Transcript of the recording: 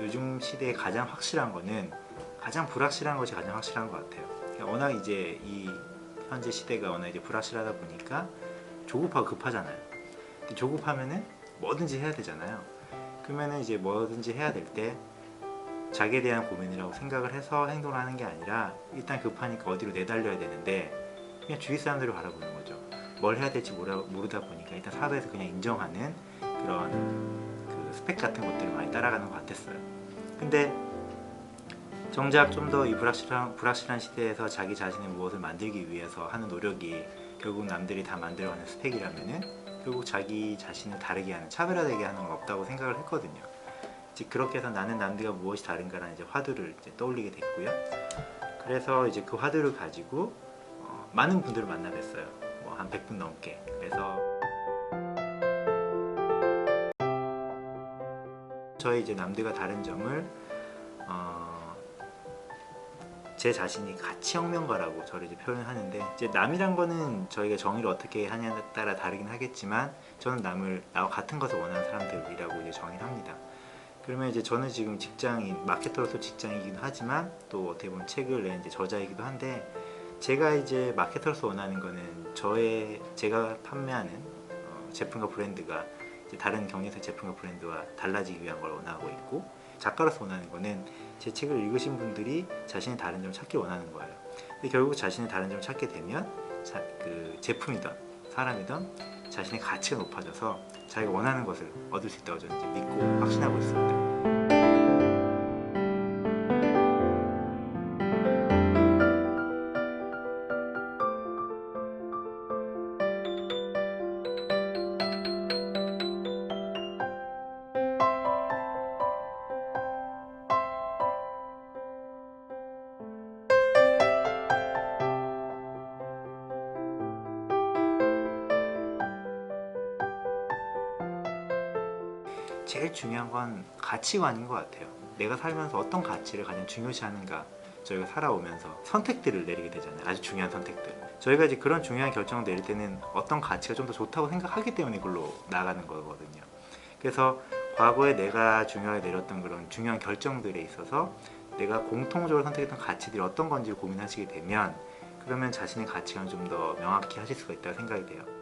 요즘 시대에 가장 확실한 거는 가장 불확실한 것이 가장 확실한 것 같아요. 그러니까 워낙 이제 이 현재 시대가 워낙 이제 불확실하다 보니까 조급하고 급하잖아요. 조급하면은 뭐든지 해야 되잖아요. 그러면은 이제 뭐든지 해야 될 때 자기에 대한 고민이라고 생각을 해서 행동을 하는 게 아니라 일단 급하니까 어디로 내달려야 되는데 그냥 주위 사람들을 바라보는 거죠. 뭘 해야 될지 모르, 모르다 보니까 일단 사회에서 그냥 인정하는 그런 그 스펙 같은 것들을 많이 따라가는 것 같았어요. 근데 정작 좀 더 이 불확실한, 불확실한 시대에서 자기 자신의 무엇을 만들기 위해서 하는 노력이 결국 남들이 다 만들어가는 스펙이라면은 결국 자기 자신을 다르게 하는 차별화되게 하는 건 없다고 생각을 했거든요. 이제 그렇게 해서 나는 남들과 무엇이 다른가라는 이제 화두를 이제 떠올리게 됐고요. 그래서 이제 그 화두를 가지고 어, 많은 분들을 만나 뵀어요. 뭐 한 100분 넘게. 그래서 저희 이제 남들과 다른 점을 어, 제 자신이 가치혁명가라고 저를 이제 표현하는데 이제 남이란 거는 저희가 정의를 어떻게 하냐에 따라 다르긴 하겠지만 저는 남을 나와 같은 것을 원하는 사람들이라고 이제 정의를 합니다. 그러면 이제 저는 지금 직장인 마케터로서 직장이기도 하지만 또 어떻게 보면 책을 낸 이제 저자이기도 한데 제가 이제 마케터로서 원하는 거는 저의 제가 판매하는 어, 제품과 브랜드가 다른 경쟁사 제품과 브랜드와 달라지기 위한 걸 원하고 있고 작가로서 원하는 거는 제 책을 읽으신 분들이 자신의 다른 점을 찾기 원하는 거예요. 근데 결국 자신의 다른 점을 찾게 되면 자, 그 제품이든 사람이든 자신의 가치가 높아져서 자기가 원하는 것을 얻을 수 있다고 저는 믿고 확신하고 있습니다. 제일 중요한 건 가치관인 것 같아요. 내가 살면서 어떤 가치를 가장 중요시하는가 저희가 살아오면서 선택들을 내리게 되잖아요. 아주 중요한 선택들. 저희가 이제 그런 중요한 결정을 내릴 때는 어떤 가치가 좀 더 좋다고 생각하기 때문에 그걸로 나가는 거거든요. 그래서 과거에 내가 중요하게 내렸던 그런 중요한 결정들에 있어서 내가 공통적으로 선택했던 가치들이 어떤 건지를 고민하시게 되면 그러면 자신의 가치관을 좀더 명확히 하실 수가 있다고 생각이 돼요.